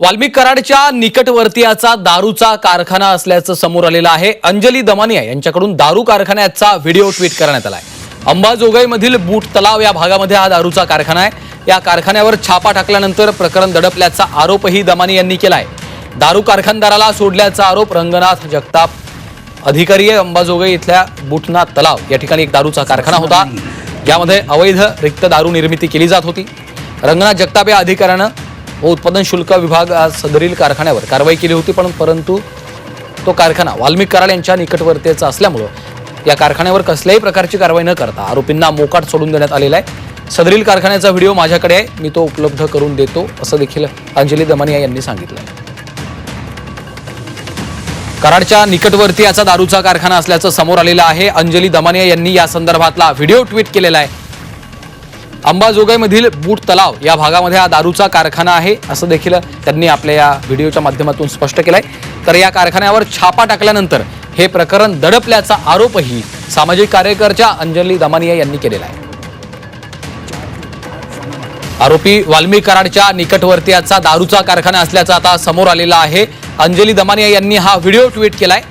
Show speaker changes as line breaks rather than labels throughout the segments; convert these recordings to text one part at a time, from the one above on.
वाल्मिक कराडच्या निकटवर्तीयाचा दारूचा कारखाना असल्याचं समोर आलेलं आहे. अंजली दमानिया यांच्याकडून दारू कारखान्याचा व्हिडिओ ट्विट करण्यात आला आहे अंबाजोगाईमधील बूट तलाव या भागामध्ये हा दारूचा कारखाना आहे. या कारखान्यावर छापा टाकल्यानंतर प्रकरण दडपल्याचा आरोपही दमानी यांनी केला आहे दारू कारखानदाराला सोडल्याचा आरोप रंगनाथ जगताप अधिकारी आहे. अंबाजोगाई इथल्या बुटनाथ तलाव या ठिकाणी एक दारूचा कारखाना होता. यामध्ये अवैध रिक्त दारू निर्मिती केली जात होती. रंगनाथ जगताप या अधिकाऱ्यानं व उत्पादन शुल्क विभाग आज सदरील कारखान्यावर कारवाई केली होती पण परंतु तो कारखाना वाल्मिक कराड यांच्या निकटवर्तीचा असल्यामुळं या कारखान्यावर कसल्याही प्रकारची कारवाई न करता आरोपींना मोकाट सोडून देण्यात आलेला आहे. सदरील कारखान्याचा व्हिडिओ माझ्याकडे आहे मी तो उपलब्ध करून देतो असं देखील अंजली दमानिया यांनी सांगितलं. कराडच्या निकटवर्ती याचा दारूचा कारखाना असल्याचं समोर आलेलं आहे. अंजली दमानिया यांनी या संदर्भातला व्हिडिओ ट्विट केलेला आहे. अंबाजोगाईमधील बूट तलाव या भागामध्ये हा दारूचा कारखाना आहे असं देखील त्यांनी आपल्या या व्हिडिओच्या माध्यमातून स्पष्ट केलंय. तर या कारखान्यावर छापा टाकल्यानंतर हे प्रकरण दडपल्याचा आरोपही सामाजिक कार्यकर्त्या अंजली दमानिया यांनी केलेला आहे. आरोपी वाल्मी कराडच्या निकटवर्तीयाचा दारूचा कारखाना असल्याचा आता समोर आलेला आहे. अंजली दमानिया यांनी हा व्हिडिओ ट्विट केलाय.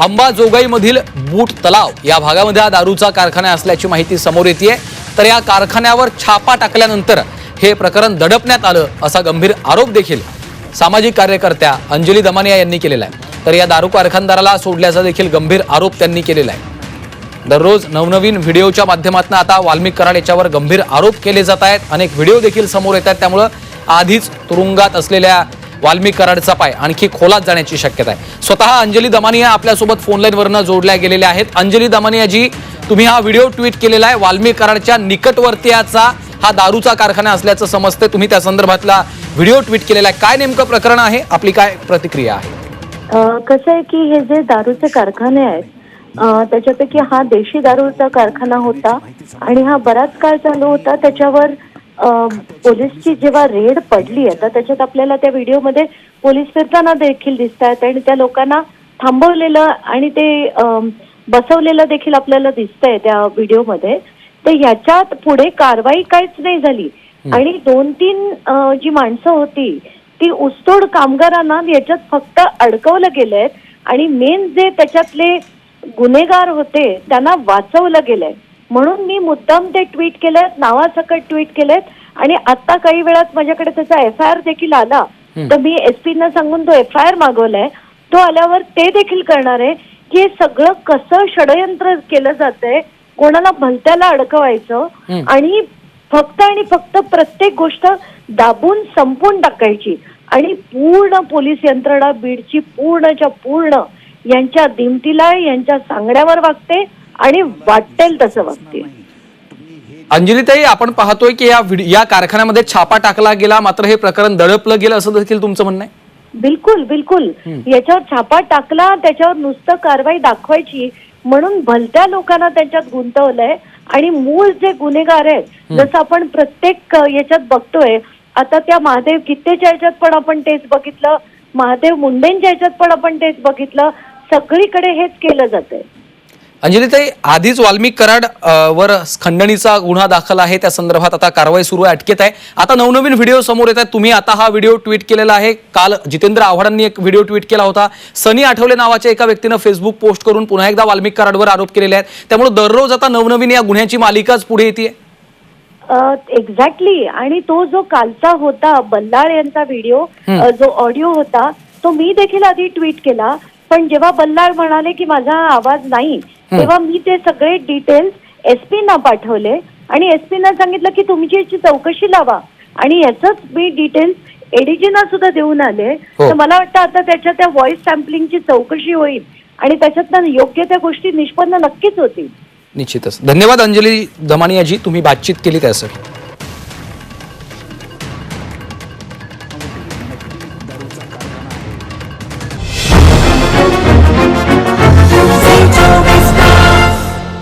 अंबाजोगाईमधील बूट तलाव या भागामध्ये हा दारूचा कारखाना असल्याची माहिती समोर येते तर या कारखान्यावर छापा टाकल्यानंतर हे प्रकरण दडपण्यात आलं असा गंभीर आरोप देखील सामाजिक कार्यकर्त्या अंजली दमानिया यांनी केलेला आहे. तर या दारू कारखानदाराला सोडल्याचा देखील गंभीर आरोप त्यांनी केलेला आहे. दररोज नवनवीन व्हिडिओच्या माध्यमातून आता वाल्मिक कराड याच्यावर गंभीर आरोप केले जात आहेत. अनेक व्हिडिओ देखील समोर येत आहेत. त्यामुळं आधीच तुरुंगात असलेल्या वाल्मिक कराडचा पाय आणखी खोलात जाण्याची शक्यता आहे. स्वतः अंजली दमानिया आपल्यासोबत फोनलाईनवरनं जोडल्या गेलेल्या आहेत. अंजली दमानिया जी तुम्ही हा व्हिडिओ ट्विट केलेला आहे. वाल्मिक कराडच्या निकटवर्तीयाचा हा दारूचा कारखाना असल्याचं समजते तुम्ही त्या संदर्भातला व्हिडिओ ट्विट केलेला आहे. काय नेमकं प्रकरण आहे? आपली काय प्रतिक्रिया आहे?
कसं आहे की हे जे दारूचे कारखाने आहेत त्याच्यापैकी हा देशी दारूचा कारखाना होता आणि हा बराच काळ चालू होता. त्याच्यावर पोलीसची जेव्हा रेड पडली आहे तर त्याच्यात आपल्याला त्या व्हिडिओमध्ये पोलीस फिरताना देखील दिसत आहेत आणि त्या लोकांना थांबवलेलं आणि ते बसवलेलं देखील आपल्याला दिसतंय त्या व्हिडिओमध्ये. तर याच्यात पुढे कारवाई काहीच नाही झाली. आणि दोन तीन जी माणसं होती ती ऊसतोड कामगारांना याच्यात फक्त अडकवलं गेलंय. आणि मेन जे त्याच्यातले गुन्हेगार होते त्यांना वाचवलं गेलंय. म्हणून मी मुद्दाम ते ट्विट केलंय नावासकट ट्विट केलंय. आणि आता काही वेळात माझ्याकडे त्याचा एफ आय आर देखील आला. तर मी एसपी ना सांगून तो एफ आय आर मागवलाय. तो आल्यावर ते देखील करणार आहे. हे सगळं कसं षडयंत्र केलं जातंय कोणाला भलत्याला अडकवायचं आणि फक्त आणि फक्त प्रत्येक गोष्ट दाबून संपून टाकायची. आणि पूर्ण पोलीस यंत्रणा बीडची पूर्णच्या पूर्ण यांच्या दिमतीला यांच्या सांगण्यावर वागते आणि वाटेल तसं वागते.
अंजलीताई आपण पाहतोय की या या कारखान्यामध्ये छापा टाकला गेला मात्र हे प्रकरण दडपलं गेलं असं देखील तुमचं म्हणणं आहे?
बिलकुल बिलकुल. याच्यावर छापा टाकला त्याच्यावर नुसतं कारवाई दाखवायची. म्हणून भलत्या लोकांना त्याच्यात गुंतवलंय. आणि मूळ जे गुन्हेगार आहेत जसं आपण प्रत्येक याच्यात बघतोय आता त्या महादेव कित्तेच्या याच्यात पण आपण तेच बघितलं. महादेव मुंडेंच्या याच्यात पण आपण तेच बघितलं. सगळीकडे हेच केलं जातंय.
अंजलीताई आधीच वाल्मिक कराड वर खंडणीचा गुन्हा दाखल आहे. त्या संदर्भात आता कारवाई सुरू आहे अटकेत आहे. आता नवनवीन व्हिडिओ समोर येत आहेत. तुम्ही आता हा व्हिडिओ ट्विट केलेला आहे. काल जितेंद्र आव्हाडांनी एक व्हिडिओ ट्विट केला होता. सनी आठवले नावाच्या एका व्यक्तीनं फेसबुक पोस्ट करून पुन्हा एकदा वाल्मिक कराडवर आरोप केलेले आहेत. त्यामुळे दररोज आता नवनवीन या गुन्ह्याची मालिकाच पुढे येते.
एक्झॅक्टली आणि तो जो कालचा होता बल्लाळ यांचा व्हिडिओ जो ऑडिओ होता तो मी देखील आधी ट्विट केला. पण जेव्हा बल्लाळ म्हणाले की माझा आवाज नाही तेव्हा मी ते सगळे डिटेल्स एसपी ना पाठवले आणि एसपी ना सांगितलं की तुमची याची चौकशी लावा. आणि याच मी डिटेल्स एडीजीना सुद्धा देऊन आले.
हो.
तर मला वाटतं आता त्याच्या त्या व्हॉइस सॅम्पलिंगची चौकशी होईल आणि त्याच्यातनं योग्य त्या गोष्टी निष्पन्न नक्कीच होतील.
निश्चितच. धन्यवाद अंजली दमानियाजी तुम्ही बातचीत केली त्यासाठी.